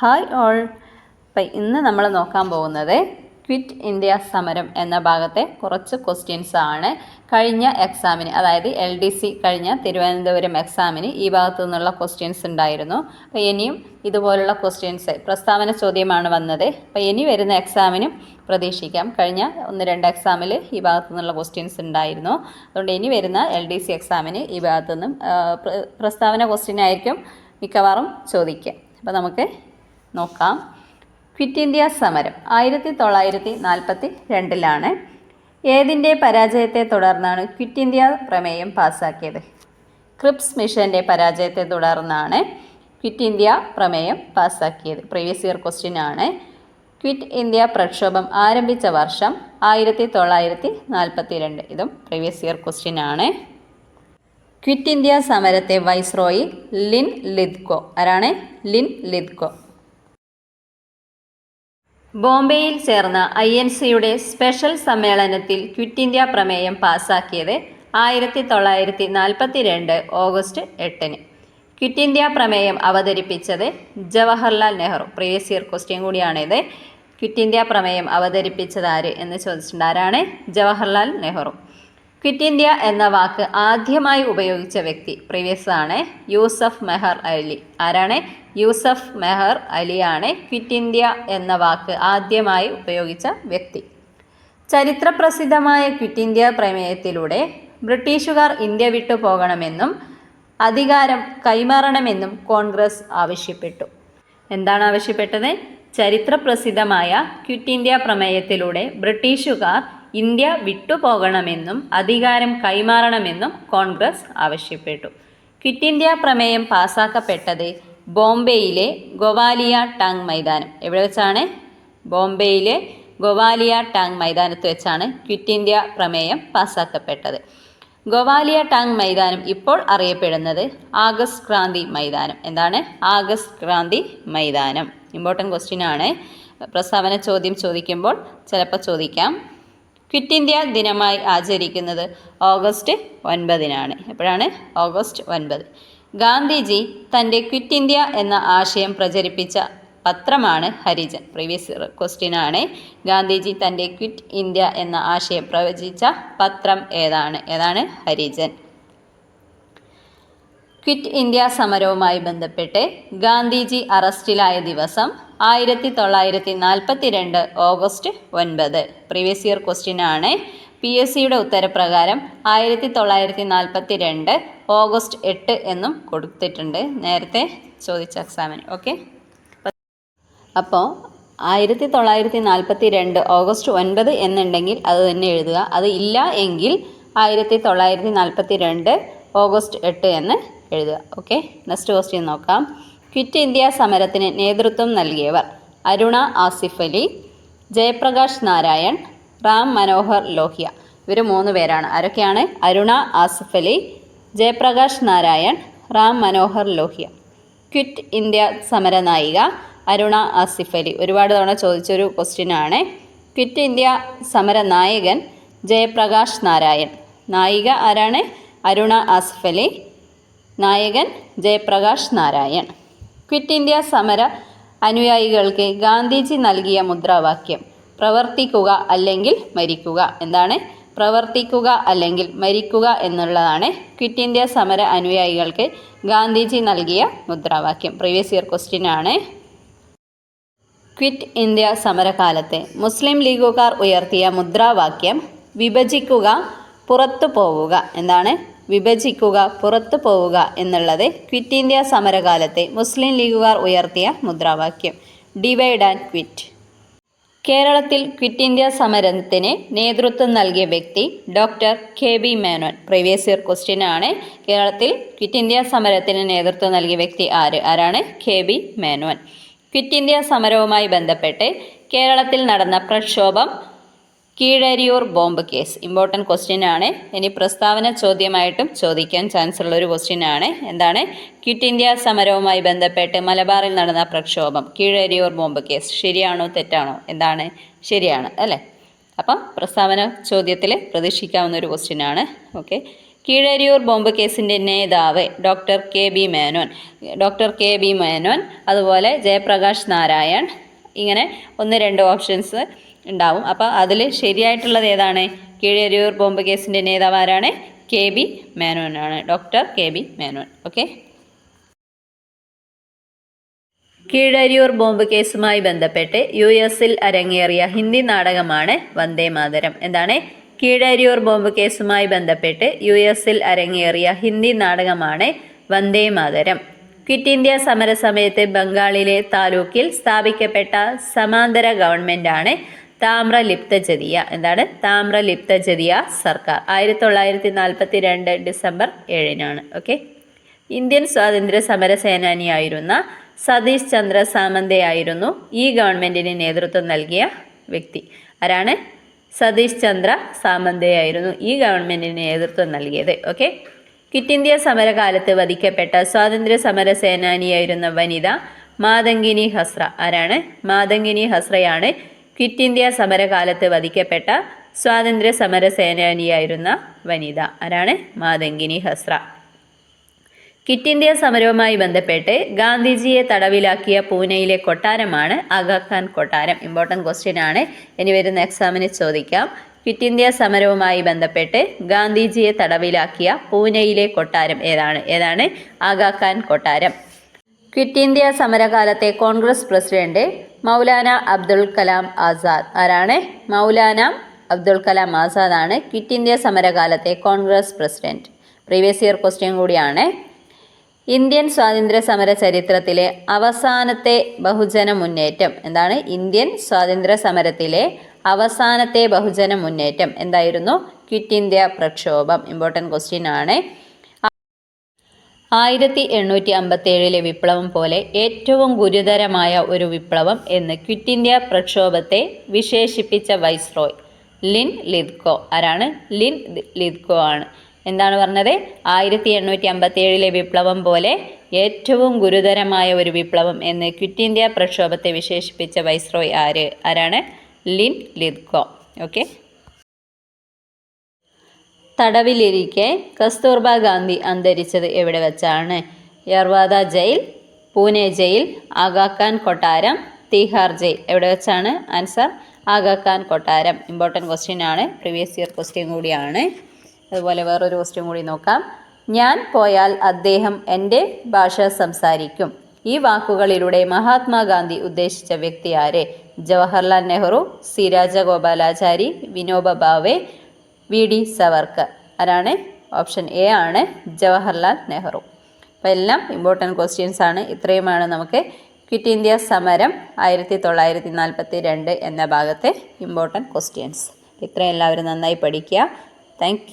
Hi all അപ്പം ഇന്ന് നമ്മൾ നോക്കാൻ പോകുന്നത് ക്വിറ്റ് ഇന്ത്യ സമരം എന്ന ഭാഗത്തെ കുറച്ച് ക്വസ്റ്റ്യൻസ് ആണ്. കഴിഞ്ഞ എക്സാമിന് അതായത് എൽ ഡി സി കഴിഞ്ഞ തിരുവനന്തപുരം എക്സാമിന് ഈ ഭാഗത്തു നിന്നുള്ള ക്വസ്റ്റ്യൻസ് ഉണ്ടായിരുന്നു. അപ്പോൾ ഇനിയും ഇതുപോലുള്ള ക്വസ്റ്റ്യൻസ് പ്രസ്താവന ചോദ്യമാണ് വന്നത്. അപ്പോൾ ഇനി വരുന്ന എക്സാമിനും പ്രതീക്ഷിക്കാം. കഴിഞ്ഞ ഒന്ന് രണ്ട് എക്സാമിൽ ഈ ഭാഗത്തു നിന്നുള്ള ക്വസ്റ്റ്യൻസ് ഉണ്ടായിരുന്നു. അതുകൊണ്ട് ഇനി വരുന്ന എൽ ഡി സി എക്സാമിന് ഈ ഭാഗത്തു നിന്നും പ്രസ്താവന ക്വസ്റ്റ്യൻ ആയിരിക്കും മിക്കവാറും ചോദിക്കുക. അപ്പോൾ നമുക്ക് നോക്കാം. ക്വിറ്റ് ഇന്ത്യ സമരം ആയിരത്തി തൊള്ളായിരത്തി നാൽപ്പത്തി രണ്ടിലാണ് ഏതിന്റെ പരാജയത്തെ തുടർന്നാണ് ക്വിറ്റ് ഇന്ത്യ പ്രമേയം പാസ്സാക്കിയത്? ക്രിപ്സ് മിഷന്റെ പരാജയത്തെ തുടർന്നാണ് ക്വിറ്റ് ഇന്ത്യ പ്രമേയം പാസ്സാക്കിയത്. പ്രീവിയസ് ഇയർ ക്വസ്റ്റ്യൻ ആണ്. ക്വിറ്റ് ഇന്ത്യ പ്രക്ഷോഭം ആരംഭിച്ച വർഷം ആയിരത്തി തൊള്ളായിരത്തി നാൽപ്പത്തി രണ്ട് ഇതും പ്രീവിയസ് ഇയർ ക്വസ്റ്റ്യൻ ആണ്. ക്വിറ്റ് ഇന്ത്യ സമരത്തെ വൈസ്രോയി ലിൻ ലിദ്കോ ആരാണ്? ലിൻ ലിദ്കോ ബോംബെയിൽ ചേർന്ന ഐ എൻ സിയുടെ സ്പെഷ്യൽ സമ്മേളനത്തിൽ ക്വിറ്റ് ഇന്ത്യ പ്രമേയം പാസാക്കിയത് ആയിരത്തി തൊള്ളായിരത്തി നാൽപ്പത്തി രണ്ട് ഓഗസ്റ്റ് എട്ടിന്. ക്വിറ്റ് ഇന്ത്യ പ്രമേയം അവതരിപ്പിച്ചത് Jawaharlal Nehru. Previous year question കൂടിയാണിത്. ക്വിറ്റ് ഇന്ത്യ പ്രമേയം അവതരിപ്പിച്ചത് ആര് എന്ന് ചോദിച്ചിട്ടുണ്ട്. ആരാണ്? ജവഹർലാൽ നെഹ്റു. ക്വിറ്റ് ഇന്ത്യ എന്ന വാക്ക് ആദ്യമായി ഉപയോഗിച്ച വ്യക്തി പ്രീവിയസ് ആണ് യൂസഫ് മെഹർ അലി. ആരാണ്? യൂസഫ് മെഹർ അലിയാണ് ക്വിറ്റ് ഇന്ത്യ എന്ന വാക്ക് ആദ്യമായി ഉപയോഗിച്ച വ്യക്തി. ചരിത്രപ്രസിദ്ധമായ ക്വിറ്റ് ഇന്ത്യ പ്രമേയത്തിലൂടെ ബ്രിട്ടീഷുകാർ ഇന്ത്യ വിട്ടു പോകണമെന്നും അധികാരം കൈമാറണമെന്നും കോൺഗ്രസ് ആവശ്യപ്പെട്ടു. എന്താണ് ആവശ്യപ്പെട്ടത്? ചരിത്രപ്രസിദ്ധമായ ക്വിറ്റ് ഇന്ത്യ പ്രമേയത്തിലൂടെ ബ്രിട്ടീഷുകാർ ഇന്ത്യ വിട്ടുപോകണമെന്നും അധികാരം കൈമാറണമെന്നും കോൺഗ്രസ് ആവശ്യപ്പെട്ടു. ക്വിറ്റ് ഇന്ത്യ പ്രമേയം പാസാക്കപ്പെട്ടത് ബോംബെയിലെ ഗോവാലിയ ടാങ് മൈതാനം. എവിടെ വെച്ചാണ്? ബോംബെയിലെ ഗോവാലിയ ടാങ് മൈതാനത്ത് വെച്ചാണ് ക്വിറ്റ് ഇന്ത്യ പ്രമേയം പാസാക്കപ്പെട്ടത്. ഗോവാലിയ ടാങ് മൈതാനം ഇപ്പോൾ അറിയപ്പെടുന്നത് ആഗസ്റ്റ് ക്രാന്തി മൈതാനം. എന്താണ്? ആഗസ്റ്റ് ക്രാന്തി മൈതാനം. ഇമ്പോർട്ടന്റ് ക്വസ്റ്റ്യൻ ആണ്. പ്രസ്താവന ചോദ്യം ചോദിക്കുമ്പോൾ ചിലപ്പോൾ ചോദിക്കാം. ക്വിറ്റ് ഇന്ത്യ ദിനമായി ആചരിക്കുന്നത് ഓഗസ്റ്റ് ഒൻപതിനാണ്. എപ്പോഴാണ്? ഓഗസ്റ്റ് ഒൻപത്. ഗാന്ധിജി തന്റെ ക്വിറ്റ് ഇന്ത്യ എന്ന ആശയം പ്രചരിപ്പിച്ച പത്രമാണ് ഹരിജൻ. പ്രീവിയസ് ക്വസ്റ്റ്യൻ ആണ്. ഗാന്ധിജി തന്റെ ക്വിറ്റ് ഇന്ത്യ എന്ന ആശയം പ്രവചിച്ച പത്രം ഏതാണ്? ഏതാണ്? ഹരിജൻ. ക്വിറ്റ് ഇന്ത്യ സമരവുമായി ബന്ധപ്പെട്ട് ഗാന്ധിജി അറസ്റ്റിലായ ദിവസം ആയിരത്തി തൊള്ളായിരത്തി നാൽപ്പത്തി രണ്ട് ഓഗസ്റ്റ് ഒൻപത്. പ്രീവിയസ് ഇയർ ക്വസ്റ്റ്യൻ ആണ്. പി എസ് സിയുടെ ഉത്തരപ്രകാരം ആയിരത്തി തൊള്ളായിരത്തി നാൽപ്പത്തി രണ്ട് ഓഗസ്റ്റ് എട്ട് എന്നും കൊടുത്തിട്ടുണ്ട്. നേരത്തെ ചോദിച്ച എക്സാമിന് ഓക്കെ അപ്പോൾ ആയിരത്തി തൊള്ളായിരത്തി നാൽപ്പത്തി രണ്ട് ഓഗസ്റ്റ് ഒൻപത് എന്നുണ്ടെങ്കിൽ അത് തന്നെ എഴുതുക. അത് ഇല്ല എങ്കിൽ ആയിരത്തി തൊള്ളായിരത്തി നാൽപ്പത്തി രണ്ട് ഓഗസ്റ്റ് എട്ട് എന്ന് എഴുതുക. ഓക്കെ നെക്സ്റ്റ് ക്വസ്റ്റ്യൻ നോക്കാം. ക്വിറ്റ് ഇന്ത്യ സമരത്തിന് നേതൃത്വം നൽകിയവർ അരുണ ആസിഫ് അലി ജയപ്രകാശ് നാരായൺ റാം മനോഹർ ലോഹ്യ. ഇവർ മൂന്ന് പേരാണ്. ആരൊക്കെയാണ്? അരുണ ആസിഫ് അലി ജയപ്രകാശ് നാരായൺ റാം മനോഹർ ലോഹ്യ. ക്വിറ്റ് ഇന്ത്യ സമര നായിക അരുണ ആസിഫ് അലി. ഒരുപാട് തവണ ചോദിച്ചൊരു ക്വസ്റ്റ്യനാണ് ക്വിറ്റ് ഇന്ത്യ സമര നായകൻ ജയപ്രകാശ് നാരായൺ. നായിക ആരാണ്? അരുണ ആസിഫ് അലി. നായകൻ ജയപ്രകാശ് നാരായൺ. ക്വിറ്റ് ഇന്ത്യ സമര അനുയായികൾക്ക് ഗാന്ധിജി നൽകിയ മുദ്രാവാക്യം പ്രവർത്തിക്കുക അല്ലെങ്കിൽ മരിക്കുക എന്താണ്? പ്രവർത്തിക്കുക അല്ലെങ്കിൽ മരിക്കുക എന്നുള്ളതാണ് ക്വിറ്റ് ഇന്ത്യ സമര അനുയായികൾക്ക് ഗാന്ധിജി നൽകിയ മുദ്രാവാക്യം. പ്രീവിയസ് ഇയർ ക്വസ്റ്റ്യൻ ആണ്. ക്വിറ്റ് ഇന്ത്യ സമരകാലത്ത് മുസ്ലിം ലീഗുകാർ ഉയർത്തിയ മുദ്രാവാക്യം വിഭജിക്കുക പുറത്തു പോവുക എന്താണ്? വിഭജിക്കുക പുറത്തു പോവുക എന്നുള്ളത് ക്വിറ്റ് ഇന്ത്യ സമരകാലത്തെ മുസ്ലിം ലീഗുകാർ ഉയർത്തിയ മുദ്രാവാക്യം. ഡിവൈഡ് ആൻഡ് ക്വിറ്റ് കേരളത്തിൽ ക്വിറ്റ് ഇന്ത്യ സമരത്തിന് നേതൃത്വം നൽകിയ വ്യക്തി doctor K B Menon. Previous year question ആണ്. കേരളത്തിൽ ക്വിറ്റ് ഇന്ത്യ സമരത്തിന് നേതൃത്വം നൽകിയ വ്യക്തി ആര്? ആരാണ്? K B Menon. Quit India സമരവുമായി ബന്ധപ്പെട്ട് കേരളത്തിൽ നടന്ന പ്രക്ഷോഭം Keezhariyur bomb case. Important question ആണ്. ഇനി പ്രസ്താവന ചോദ്യമായിട്ടും ചോദിക്കാൻ ചാൻസ് ഉള്ള ഒരു ക്വസ്റ്റ്യൻ ആണ്. എന്താണ്? കിറ്റ് ഇന്ത്യ സമരവുമായി ബന്ധപ്പെട്ട് മലബാറിൽ നടന്ന പ്രക്ഷോഭം. Keezhariyur bomb case. ശരിയാണോ? തെറ്റാണോ? എന്താണ്? ശരിയാണ്. അല്ലേ? അപ്പം പ്രസ്താവന ചോദ്യത്തിൽ പ്രതീക്ഷിക്കാവുന്ന ഒരു ക്വസ്റ്റ്യൻ ആണ്. ഓക്കെ കീഴരിയൂർ ബോംബ് കേസിന്റെ നേതാവ് doctor K B Menon. Doctor K B Menon അതുപോലെ ജയപ്രകാശ് നാരായൺ. ഇങ്ങനെ ഒന്ന് രണ്ട് ഓപ്ഷൻസ് ഉണ്ടാവും. അപ്പോൾ അതിൽ ശരിയായിട്ടുള്ളത് ഏതാണ്? കീഴരിയൂർ ബോംബ് കേസിന്റെ നേതാവ് ആരാണ്? K B മേനോനാണ് doctor K B Menon. Okay? Keezhariyur bomb കേസുമായി ബന്ധപ്പെട്ട് യു എസിൽ അരങ്ങേറിയ ഹിന്ദി നാടകമാണ് വന്ദേ മാതരം. എന്താണ്? കീഴരിയൂർ ബോംബ് കേസുമായി ബന്ധപ്പെട്ട് യു എസിൽ അരങ്ങേറിയ ഹിന്ദി നാടകമാണ് വന്ദേ മാതരം. ക്വിറ്റ് ഇന്ത്യ സമരസമയത്ത് ബംഗാളിലെ താലൂക്കിൽ സ്ഥാപിക്കപ്പെട്ട സമാന്തര ഗവൺമെന്റാണ് താമ്രലിപ്ത ജതിയ എന്താണ്? താമ്രലിപ്ത ജതിയ സർക്കാർ. ആയിരത്തി തൊള്ളായിരത്തി നാൽപ്പത്തി രണ്ട് ഡിസംബർ ഏഴിനാണ്. ഓക്കെ? ഇന്ത്യൻ സ്വാതന്ത്ര്യ സമര സേനാനിയായിരുന്ന സതീഷ് ചന്ദ്ര സാമന്തയായിരുന്നു ഈ ഗവൺമെന്റിന് നേതൃത്വം നൽകിയ വ്യക്തി. ആരാണ്? സതീഷ് ചന്ദ്ര സാമന്തയായിരുന്നു ഈ ഗവൺമെന്റിന് നേതൃത്വം നൽകിയത്. ഓക്കെ? ക്വിറ്റ് ഇന്ത്യ സമരകാലത്ത് വധിക്കപ്പെട്ട സ്വാതന്ത്ര്യ സമര സേനാനിയായിരുന്ന വനിത മാതങ്കിനി ഹസ്ര. ആരാണ്? മാതങ്കിനി ഹസ്രയാണ് ക്വിറ്റ് ഇന്ത്യ സമരകാലത്ത് വധിക്കപ്പെട്ട സ്വാതന്ത്ര്യ സമര സേനാനിയായിരുന്ന വനിത. ആരാണ്? മാതങ്കിനി ഹസ്ര. ക്വിറ്റ് ഇന്ത്യ സമരവുമായി ബന്ധപ്പെട്ട് ഗാന്ധിജിയെ തടവിലാക്കിയ പൂനെയിലെ കൊട്ടാരമാണ് ആഗാഖാൻ കൊട്ടാരം. ഇമ്പോർട്ടന്റ് ക്വസ്റ്റ്യൻ ആണ്. ഇനി വരുന്ന എക്സാമിന് ചോദിക്കാം. ക്വിറ്റ് ഇന്ത്യ സമരവുമായി ബന്ധപ്പെട്ട് ഗാന്ധിജിയെ തടവിലാക്കിയ പൂനെയിലെ കൊട്ടാരം ഏതാണ്? ഏതാണ്? ആഗാഖാൻ കൊട്ടാരം. ക്വിറ്റ് ഇന്ത്യ സമരകാലത്തെ കോൺഗ്രസ് പ്രസിഡന്റ് മൗലാന അബ്ദുൽ കലാം ആസാദ്. ആരാണ്? മൗലാന അബ്ദുൽ കലാം ആസാദ് ആണ് quit India സമരകാലത്തെ Congress president. Previous year question കൂടിയാണ്. ഇന്ത്യൻ സ്വാതന്ത്ര്യ സമര ചരിത്രത്തിലെ അവസാനത്തെ ബഹുജന മുന്നേറ്റം. എന്താണ്? ഇന്ത്യൻ സ്വാതന്ത്ര്യ സമരത്തിലെ അവസാനത്തെ ബഹുജന മുന്നേറ്റം. എന്തായിരുന്നു? ക്വിറ്റ് ഇന്ത്യ പ്രക്ഷോഭം. ഇമ്പോർട്ടന്റ് ക്വസ്റ്റ്യൻ ആണ്. ആയിരത്തി എണ്ണൂറ്റി അമ്പത്തേഴിലെ വിപ്ലവം പോലെ ഏറ്റവും ഗുരുതരമായ ഒരു വിപ്ലവം എന്ന് ക്വിറ്റ് ഇന്ത്യ പ്രക്ഷോഭത്തെ വിശേഷിപ്പിച്ച വൈസ്രോയ് ലിൻ ലിദ്കോ ആരാണ്? ലിൻ ലിദ്കോ ആണ്. എന്താണ് പറഞ്ഞത്? ആയിരത്തി എണ്ണൂറ്റി അമ്പത്തേഴിലെ വിപ്ലവം പോലെ ഏറ്റവും ഗുരുതരമായ ഒരു വിപ്ലവം എന്ന് ക്വിറ്റ് ഇന്ത്യ പ്രക്ഷോഭത്തെ വിശേഷിപ്പിച്ച വൈസ്രോയ് ആര്? ആരാണ്? Linlithgow okay. തടവിലിരിക്കെ കസ്തൂർബ ഗാന്ധി അന്തരിച്ചത് എവിടെ വെച്ചാണ്? യർവാദ ജയിൽ പൂനെ ജയിൽ ആഗാഖാൻ കൊട്ടാരം തീഹാർ ജയിൽ. എവിടെ വെച്ചാണ്? ആൻസർ ആഗാഖാൻ കൊട്ടാരം. ഇമ്പോർട്ടന്റ് ക്വസ്റ്റ്യൻ ആണ്. പ്രീവിയസ് ഇയർ ക്വസ്റ്റ്യൻ കൂടിയാണ്. അതുപോലെ വേറൊരു ക്വസ്റ്റ്യൻ കൂടി നോക്കാം. ഞാൻ പോയാൽ അദ്ദേഹം എന്റെ ഭാഷ സംസാരിക്കും. ഈ വാക്കുകളിലൂടെ മഹാത്മാഗാന്ധി ഉദ്ദേശിച്ച വ്യക്തി ആര്? Jawaharlal Nehru C Rajagopalachari Vinoba Bhave V D Savarkar. ആരാണ്? ഓപ്ഷൻ എ ആണ് ജവഹർലാൽ നെഹ്റു. അപ്പോൾ എല്ലാം ഇമ്പോർട്ടന്റ് ക്വസ്റ്റ്യൻസ് ആണ്. ഇത്രയുമാണ് നമുക്ക് ക്വിറ്റ് ഇന്ത്യ സമരം ആയിരത്തി തൊള്ളായിരത്തി നാൽപ്പത്തി രണ്ട് എന്ന ഭാഗത്തെ ഇമ്പോർട്ടന്റ് ക്വസ്റ്റ്യൻസ് ഇത്രയും എല്ലാവരും നന്നായി പഠിക്കുക. താങ്ക്